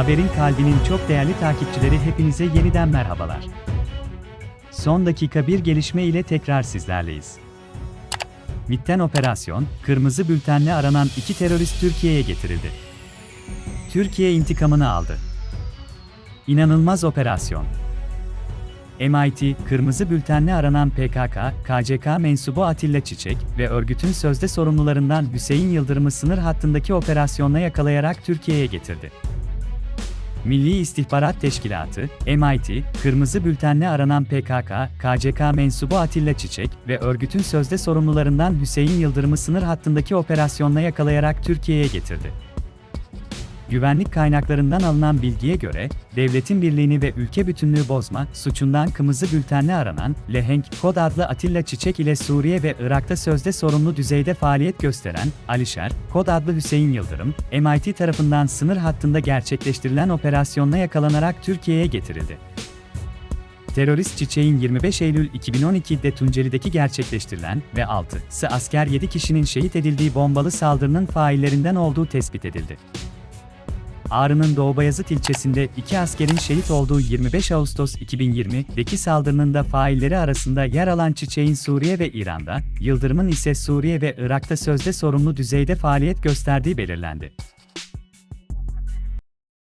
Haberin kalbinin çok değerli takipçileri hepinize yeniden merhabalar. Son dakika bir gelişme ile tekrar sizlerleyiz. MİT'ten operasyon, kırmızı bültenle aranan iki terörist Türkiye'ye getirildi. Türkiye intikamını aldı. İnanılmaz operasyon. MIT, kırmızı bültenle aranan PKK, KCK mensubu Atilla Çiçek ve örgütün sözde sorumlularından Hüseyin Yıldırım'ı sınır hattındaki operasyonla yakalayarak Türkiye'ye getirdi. Milli İstihbarat Teşkilatı, MIT, kırmızı bültenle aranan PKK, KCK mensubu Atilla Çiçek ve örgütün sözde sorumlularından Hüseyin Yıldırım'ı sınır hattındaki operasyonla yakalayarak Türkiye'ye getirdi. Güvenlik kaynaklarından alınan bilgiye göre, devletin birliğini ve ülke bütünlüğü bozma suçundan kırmızı bültenle aranan Lehenk Kod adlı Atilla Çiçek ile Suriye ve Irak'ta sözde sorumlu düzeyde faaliyet gösteren Alişer Kod adlı Hüseyin Yıldırım, MIT tarafından sınır hattında gerçekleştirilen operasyonla yakalanarak Türkiye'ye getirildi. Terörist Çiçek'in 25 Eylül 2012'de Tunceli'deki gerçekleştirilen ve 6'sı asker 7 kişinin şehit edildiği bombalı saldırının faillerinden olduğu tespit edildi. Ağrı'nın Doğu Bayazıt ilçesinde iki askerin şehit olduğu 25 Ağustos 2020'deki saldırının failleri arasında yer alan Çiçek'in Suriye ve İran'da, Yıldırım'ın ise Suriye ve Irak'ta sözde sorumlu düzeyde faaliyet gösterdiği belirlendi.